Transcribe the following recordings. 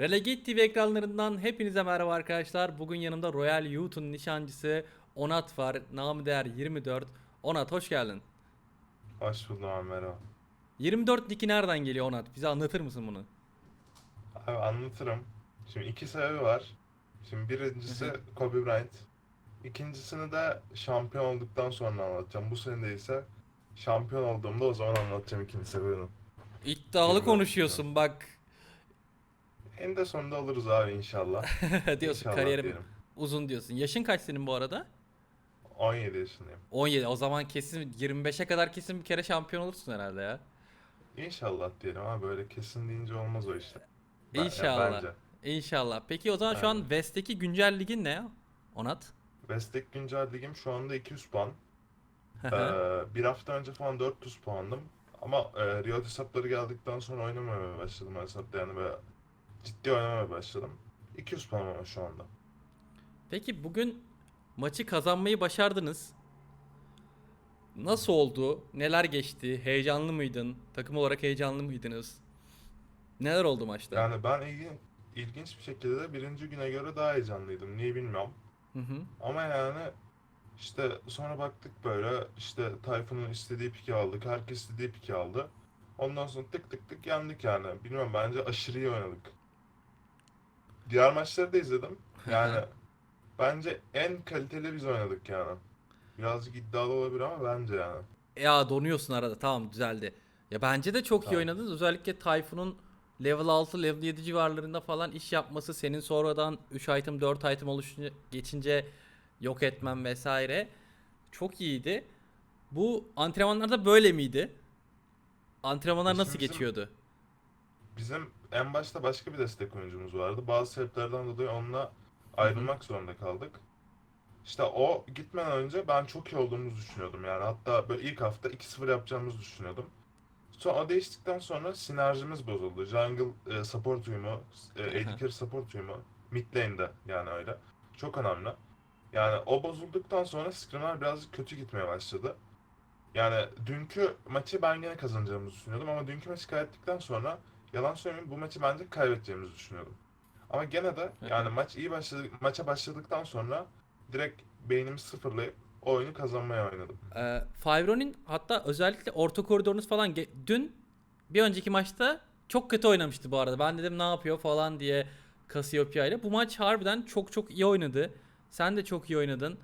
Relegate TV ekranlarından hepinize merhaba arkadaşlar. Bugün yanımda Royal Youth'un nişancısı Onat var. Namı değer 24. Onat hoş geldin. Hoş buldum abi merhaba. 24 niki nereden geliyor Onat? Bize anlatır mısın bunu? Abi anlatırım. Şimdi iki sebebi var. Şimdi birincisi Kobe Bryant. İkincisini de şampiyon olduktan sonra anlatacağım. Bu sene değilse şampiyon olduğumda o zaman anlatacağım ikinci sebebini. İddialı 24 konuşuyorsun bak. En de sonunda alırız abi inşallah. diyorsun İnşallah kariyerim diyelim. uzun diyorsun. Yaşın kaç senin bu arada? 17 yaşındayım. 17. O zaman kesin 25'e kadar kesin bir kere şampiyon olursun herhalde ya. İnşallah diyelim ama böyle kesin deyince olmaz o işte. Ben- ya İnşallah. bence. İnşallah. Peki o zaman şu an Aynen. West'teki güncel ligin ne? Onat? West'teki güncel ligim şu anda 200 puan. Ee, bir hafta önce falan 400 puandım. Ama e, Rio hesapları geldikten sonra oynamamaya başladım hesapta yani böyle ciddi oynamaya başladım. 200 puan ama şu anda. Peki bugün maçı kazanmayı başardınız. Nasıl oldu? Neler geçti? Heyecanlı mıydın? Takım olarak heyecanlı mıydınız? Neler oldu maçta? Yani ben ilgin, ilginç bir şekilde de birinci güne göre daha heyecanlıydım. Niye bilmiyorum. Hı hı. Ama yani işte sonra baktık böyle işte Tayfun'un istediği piki aldık. Herkes istediği piki aldı. Ondan sonra tık tık tık yendik yani. Bilmiyorum bence aşırı iyi oynadık. Diğer maçları da izledim. Yani bence en kaliteli biz oynadık yani. Birazcık iddialı olabilir ama bence yani. Ya donuyorsun arada. Tamam düzeldi. Ya bence de çok iyi Tamam. oynadınız. Özellikle Tayfun'un level 6, level 7 civarlarında falan iş yapması, senin sonradan 3 item, 4 item oluşunca geçince yok etmem vesaire çok iyiydi. Bu antrenmanlarda böyle miydi? Antrenmanlar Bizim- nasıl bizim- geçiyordu? Bizim en başta başka bir destek oyuncumuz vardı. Bazı sebeplerden dolayı onunla ayrılmak zorunda kaldık. İşte o gitmeden önce ben çok iyi olduğumuzu düşünüyordum yani. Hatta böyle ilk hafta 2-0 yapacağımızı düşünüyordum. Sonra o değiştikten sonra sinerjimiz bozuldu. Jungle e, support uyumu, e, AD carry support uyumu, mid lane'de yani öyle. Çok önemli. Yani o bozulduktan sonra scrimler birazcık kötü gitmeye başladı. Yani dünkü maçı ben yine kazanacağımızı düşünüyordum ama dünkü maçı kaybettikten sonra yalan söylemeyeyim bu maçı bence kaybedeceğimizi düşünüyordum. Ama gene de yani maç iyi başladı, maça başladıktan sonra direkt beynimi sıfırlayıp oyunu kazanmaya oynadım. Ee, Favro'nun hatta özellikle orta koridorunuz falan dün bir önceki maçta çok kötü oynamıştı bu arada. Ben dedim ne yapıyor falan diye Cassiopeia ile. Bu maç harbiden çok çok iyi oynadı. Sen de çok iyi oynadın.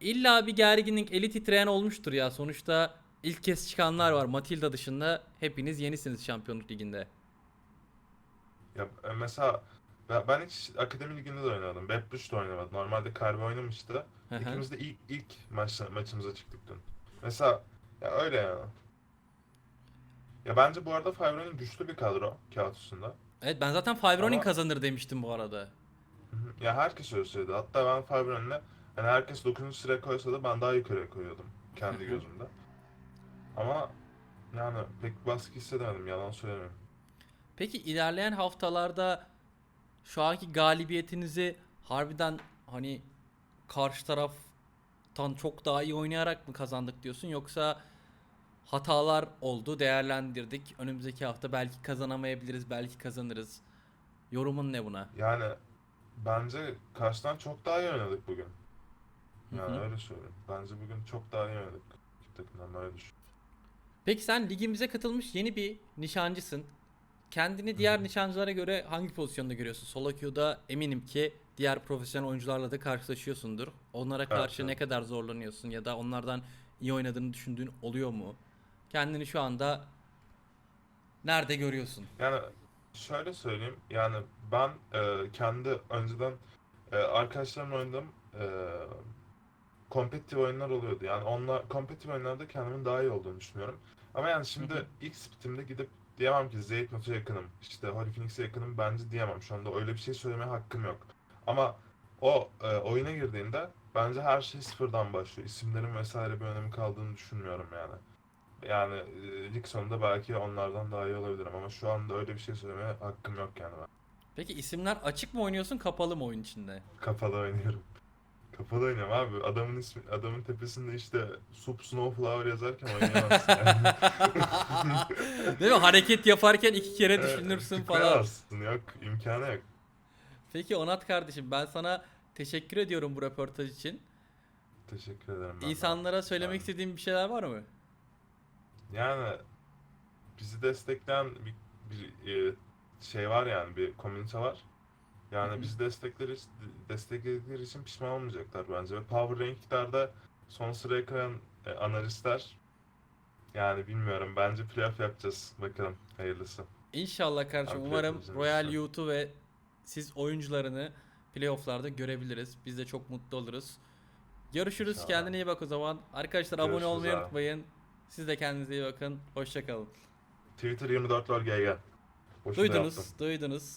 İlla bir gerginlik, eli titreyen olmuştur ya. Sonuçta ilk kez çıkanlar var. Matilda dışında hepiniz yenisiniz Şampiyonluk Ligi'nde. Ya e, mesela ben, ben hiç akademi liginde de oynadım. Bepluş da oynamadı. Normalde Karbe oynamıştı. Hı hı. İkimiz de ilk ilk maçta, maçımıza çıktık dün. Mesela ya öyle yani. Ya bence bu arada Fibro'nun güçlü bir kadro kağıt üstünde. Evet ben zaten Favro'nun Ama- kazanır demiştim bu arada. Hı hı. Ya herkes öyle söyledi. Hatta ben Fibro'nun yani herkes 9. sıraya koysa da ben daha yukarıya koyuyordum kendi Hı hı. gözümde. Ama yani pek baskı hissedemedim yalan söylemiyorum. Peki ilerleyen haftalarda şu anki galibiyetinizi harbiden hani karşı taraftan çok daha iyi oynayarak mı kazandık diyorsun yoksa hatalar oldu değerlendirdik önümüzdeki hafta belki kazanamayabiliriz belki kazanırız yorumun ne buna? Yani bence karşıdan çok daha iyi oynadık bugün. Yani hı. öyle söyleyeyim. Bence bugün çok daha iyi oynadık. Takımdan öyle düşün. Peki sen ligimize katılmış yeni bir nişancısın. Kendini diğer nişancılara göre hangi pozisyonda görüyorsun? Solo queue'da eminim ki diğer profesyonel oyuncularla da karşılaşıyorsundur. Onlara karşı evet. ne kadar zorlanıyorsun ya da onlardan iyi oynadığını düşündüğün oluyor mu? Kendini şu anda nerede görüyorsun? Yani şöyle söyleyeyim. Yani ben e, kendi önceden e, arkadaşlarımla oynadığım e, kompetitif oyunlar oluyordu. Yani onlar kompetitif oyunlarda kendimin daha iyi olduğunu düşünüyorum. Ama yani şimdi Hı hı. ilk splitimde gidip diyemem ki Zeytnot'a yakınım. işte Holy Phoenix'e yakınım bence diyemem. Şu anda öyle bir şey söylemeye hakkım yok. Ama o e, oyuna girdiğinde bence her şey sıfırdan başlıyor. İsimlerin vesaire bir önemi kaldığını düşünmüyorum yani. Yani e, lig sonunda belki onlardan daha iyi olabilirim ama şu anda öyle bir şey söylemeye hakkım yok yani ben. Peki isimler açık mı oynuyorsun kapalı mı oyun içinde? Kapalı oynuyorum. Kafada oynuyorum abi. Adamın ismi, adamın tepesinde işte Sup Snowflower yazarken oynayamazsın yani. Değil mi? Hareket yaparken iki kere düşünürsün falan. tıklayamazsın. Yok, imkanı yok. Peki Onat kardeşim ben sana teşekkür ediyorum bu röportaj için. Teşekkür ederim ben de. İnsanlara söylemek Yani- istediğin bir şeyler var mı? Yani bizi destekleyen bir, bir e, şey var yani bir komünite var. Yani hı. bizi destekleri destekledikleri için pişman olmayacaklar bence. Ve Power Ranking'lerde son sıraya kayan e, analistler yani bilmiyorum bence playoff yapacağız. Bakalım hayırlısı. İnşallah kardeşim. Abi, Umarım Royal işi. Youth'u ve siz oyuncularını playoff'larda görebiliriz. Biz de çok mutlu oluruz. Görüşürüz. İnşallah. Kendine iyi bak o zaman. Arkadaşlar abone Görüşürüz olmayı abi. unutmayın. Siz de kendinize iyi bakın. Hoşçakalın. Twitter 24 lol GG. Boşuna Duydunuz, yaptım. duydunuz.